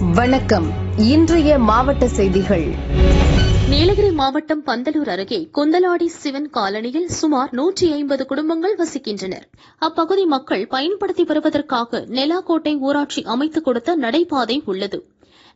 வணக்கம். இன்றைய மாவட்ட செய்திகள். நீலகிரி மாவட்டம் பந்தலூர் அருகே குந்தலாடி சிவன் காலனியில் சுமார் நூற்றி ஐம்பது குடும்பங்கள் வசிக்கின்றனர். அப்பகுதி மக்கள் பயன்படுத்தி வருவதற்காக நெலாக்கோட்டை ஊராட்சி அமைத்துக் கொடுத்த நடைபாதை உள்ளது.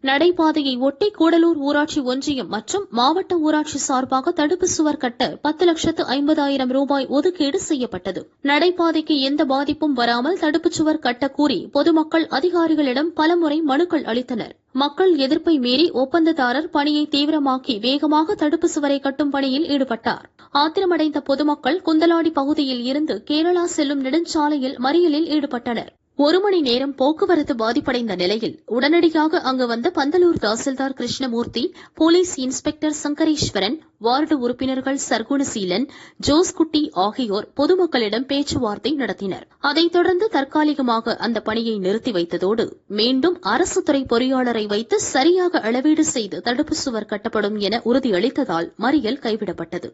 நடைபாதையை ஒட்டி கூடலூர் ஊராட்சி ஒன்றியம் மற்றும் மாவட்ட ஊராட்சி சார்பாக தடுப்பு சுவர் கட்ட பத்து லட்சத்து ஐம்பதாயிரம் ரூபாய் ஒதுக்கீடு செய்யப்பட்டது. நடைபாதைக்கு எந்த பாதிப்பும் வராமல் தடுப்பு சுவர் கட்ட கூறி பொதுமக்கள் அதிகாரிகளிடம் பலமுறை மனுக்கள் அளித்தனர். மக்கள் எதிர்ப்பை மீறி ஒப்பந்ததாரர் பணியை தீவிரமாக்கி வேகமாக தடுப்பு சுவரை கட்டும் பணியில் ஈடுபட்டார். ஆத்திரமடைந்த பொதுமக்கள் குந்தலாடி பகுதியில் இருந்து கேரளா செல்லும் நெடுஞ்சாலையில் மறியலில் ஈடுபட்டனர். ஒரு மணி நேரம் போக்குவரத்து பாதிப்படைந்த நிலையில் உடனடியாக அங்கு வந்த Pandalur tahsildar Krishnamurthy police inspector Sankareswaran ward உறுப்பினர்கள் சர்க்குணசீலன் ஜோஸ்குட்டி ஆகியோர் பொதுமக்களிடம் பேச்சுவார்த்தை நடத்தினர். அதைத் தொடர்ந்து தற்காலிகமாக அந்த பணியை நிறுத்தி வைத்ததோடு மீண்டும் அரசு துறை பொறியாளரை வைத்து சரியாக அளவீடு செய்து தடுப்பு சுவர் கட்டப்படும் என உறுதியளித்ததால் மறியல் கைவிடப்பட்டது.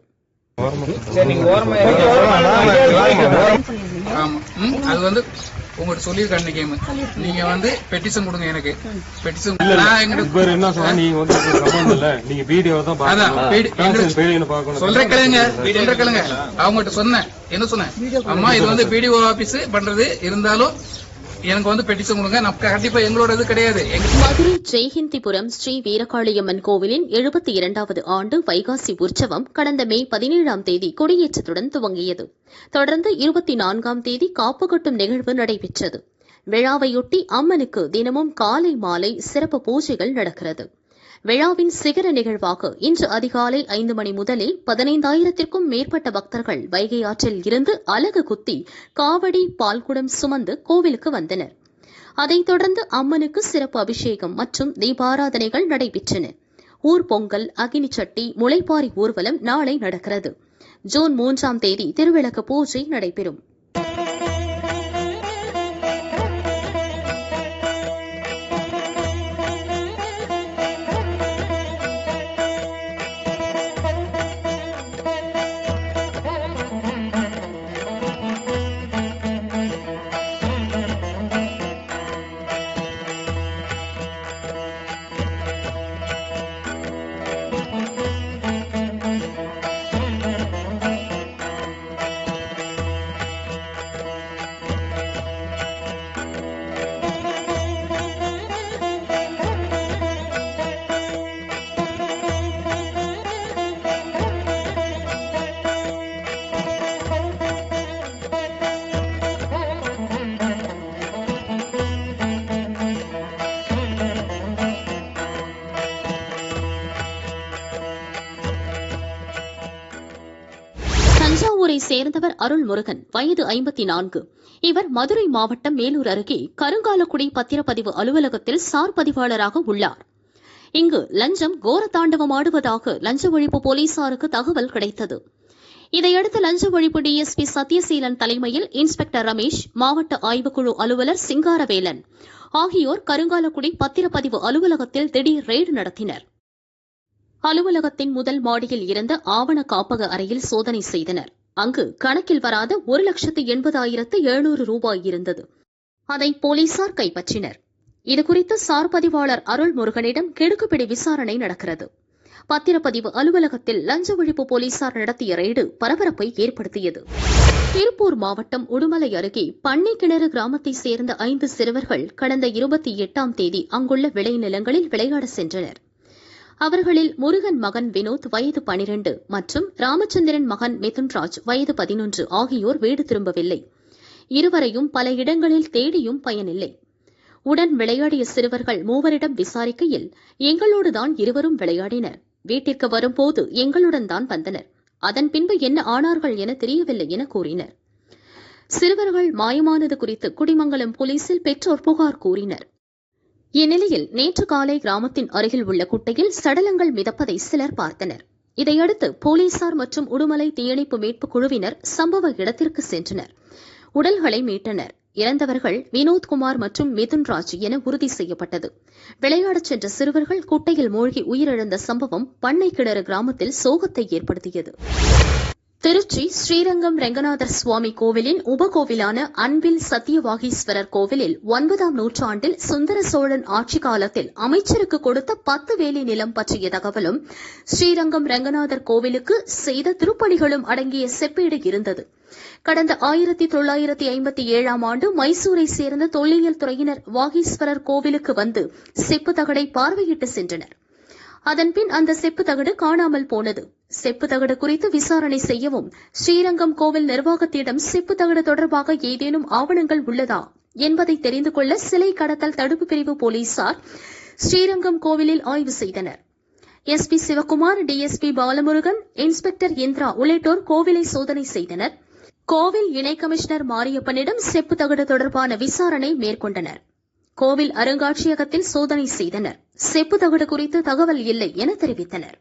அது வந்து உங்கள்கிட்ட சொல்லியிருக்கேன் அன்னைக்கு நீங்க வந்து பெட்டிஷன் கொடுங்க எனக்கு. பெட்டிஷன் நான் எங்கிட்ட என்ன சொன்னா நீங்க வந்து சம்பந்தம் இல்ல நீங்க வீடியோ தான் பார்க்கணும். சொல்ற கேளுங்க. சொல்ற கேளுங்க. அவங்ககிட்ட சொன்னேன். என்ன சொன்னேன்? அம்மா இது வந்து பிடிஓ ஆபீஸ் பண்றது. இருந்தாலும் எனக்கு வந்து பெட்டிஷன் கொடுங்க. நான் கண்டிப்பா எங்களோட இது கிடையாது. மதுரை ஜெய்ஹிந்திபுரம் ஸ்ரீ வீரகாளியம்மன் கோவிலின் எழுபத்தி இரண்டாவது ஆண்டு வைகாசி உற்சவம் கடந்த மே பதினேழாம் தேதி கொடியேற்றத்துடன் துவங்கியது. தொடர்ந்து இருபத்தி நான்காம் தேதி காப்பு கட்டும் நிகழ்வு நடைபெற்றது. விழாவையொட்டி அம்மனுக்கு தினமும் காலை மாலை சிறப்பு பூஜைகள் நடக்கிறது. விழாவின் சிகர நிகழ்வாக இன்று அதிகாலை ஐந்து மணி முதலே பதினைந்தாயிரத்திற்கும் மேற்பட்ட பக்தர்கள் வைகை ஆற்றில் இருந்து அலகு குத்தி காவடி பால்குடம் சுமந்து கோவிலுக்கு வந்தனர். அதைத் தொடர்ந்து அம்மனுக்கு சிறப்பு அபிஷேகம் மற்றும் தீபாராதனைகள் நடைபெற்றன. ஊர் பொங்கல் அக்னிச்சட்டி சட்டி முளைப்பாரி ஊர்வலம் நாளை நடக்கிறது. ஜூன் மூன்றாம் தேதி திருவிளக்கு பூஜை நடைபெறும். சேர்ந்தவர் அருள்முருகன் வயது ஐம்பத்தி நான்கு இவர் மதுரை மாவட்டம் மேலூர் அருகே கருங்காலக்குடி பத்திரப்பதிவு அலுவலகத்தில் சார் பதிவாளராக உள்ளார். இங்கு லஞ்சம் கோர தாண்டவம் ஆடுவதாக லஞ்ச ஒழிப்பு போலீசாருக்கு தகவல் கிடைத்தது. இதையடுத்து லஞ்ச ஒழிப்பு டிஎஸ்பி சத்யசீலன் தலைமையில் இன்ஸ்பெக்டர் ரமேஷ் மாவட்ட ஆய்வுக்குழு அலுவலர் சிங்காரவேலன் ஆகியோர் கருங்காலக்குடி பத்திரப்பதிவு அலுவலகத்தில் திடீர் ரெய்டு நடத்தினர். அலுவலகத்தின் முதல் மாடியில் இருந்த ஆவண காப்பக அறையில் சோதனை செய்தனர். அங்கு கணக்கில் வராத ஒரு லட்சத்து எண்பதாயிரத்து எழுநூறு ரூபாய் இருந்தது. அதை போலீசார் கைப்பற்றினர். இதுகுறித்து சார் பதிவாளர் அருள்முருகனிடம் கெடுக்குப்பிடி விசாரணை நடக்கிறது. பத்திரப்பதிவு அலுவலகத்தில் லஞ்ச ஒழிப்பு போலீசார் நடத்திய ரெய்டு பரபரப்பை ஏற்படுத்தியது. திருப்பூர் மாவட்டம் உடுமலை அருகே பண்ணை கிணறு கிராமத்தைச் சேர்ந்த ஐந்து சிறுவர்கள் கடந்த இருபத்தி எட்டாம் தேதி அங்குள்ள விளைநிலங்களில் விளையாட சென்றனர். அவர்களில் முருகன் மகன் வினோத் வயது பனிரெண்டு மற்றும் ராமச்சந்திரன் மகன் மிதுன்ராஜ் வயது பதினொன்று ஆகியோர் வீடு திரும்பவில்லை. இருவரையும் பல இடங்களில் தேடியும் பயனில்லை. உடன் விளையாடிய சிறுவர்கள் மூவரிடம் விசாரிக்கையில் எங்களோடுதான் இருவரும் விளையாடினர். வீட்டிற்கு வரும்போது எங்களுடன் தான் வந்தனர். அதன் பின்பு என்ன ஆனார்கள் என தெரியவில்லை என கூறினர். சிறுவர்கள் மாயமானது குறித்து குடிமங்கலம் போலீசில் பெற்றோர் புகார் கூறினர். இந்நிலையில் நேற்று காலை கிராமத்தின் அருகில் உள்ள குட்டையில் சடலங்கள் மிதப்பதை சிலர் பார்த்தனர். இதையடுத்து போலீசார் மற்றும் உடுமலை தீயணைப்பு மீட்புக் குழுவினர் சம்பவ இடத்திற்கு சென்றனர். உடல்களை மீட்டனர். இறந்தவர்கள் வினோத்குமார் மற்றும் மிதுன்ராஜ் என உறுதி செய்யப்பட்டது. விளையாடச் சென்ற சிறுவர்கள் குட்டையில் மூழ்கி உயிரிழந்த சம்பவம் பண்ணை கிணறு கிராமத்தில் சோகத்தை ஏற்படுத்தியது. திருச்சி ஸ்ரீரங்கம் ரெங்கநாதர் சுவாமி கோவிலின் உபகோவிலான அன்பில் சத்தியவாகீஸ்வரர் கோவிலில் ஒன்பதாம் நூற்றாண்டில் சுந்தர சோழன் ஆட்சி காலத்தில் அமைச்சருக்கு கொடுத்த பத்து வேலி நிலம் பற்றிய தகவலும் ஸ்ரீரங்கம் ரெங்கநாதர் கோவிலுக்கு செய்த திருப்பணிகளும் அடங்கிய செப்பேடு இருந்தது. கடந்த ஆயிரத்தி தொள்ளாயிரத்தி ஐம்பத்தி ஏழாம் ஆண்டு மைசூரை சேர்ந்த தொல்லியல் துறையினர் வாகீஸ்வரர் கோவிலுக்கு வந்து செப்பு தகடை பார்வையிட்டு சென்றனர். அதன்பின் அந்த செப்பு தகடு காணாமல் போனது. செப்பு தகடு குறித்து விசாரணை செய்யவும் ஸ்ரீரங்கம் கோவில் நிர்வாகத்திடம் செப்பு தகடு தொடர்பாக ஏதேனும் ஆவணங்கள் உள்ளதா என்பதை தெரிந்து கொள்ள சிலை கடத்தல் தடுப்பு பிரிவு போலீசார் ஸ்ரீரங்கம் கோவிலில் ஆய்வு செய்தனர். SP Sivakumar DSP Balamurugan inspector Indira உள்ளிட்டோர் கோவிலை சோதனை செய்தனர். கோவில் இணை கமிஷனர் மாரியப்பனிடம் செப்பு தகடு தொடர்பான விசாரணை மேற்கொண்டனர். கோவில் அருங்காட்சியகத்தில் சோதனை செய்தனர். செப்பு தகடு குறித்து தகவல் இல்லை என தெரிவித்தனர்.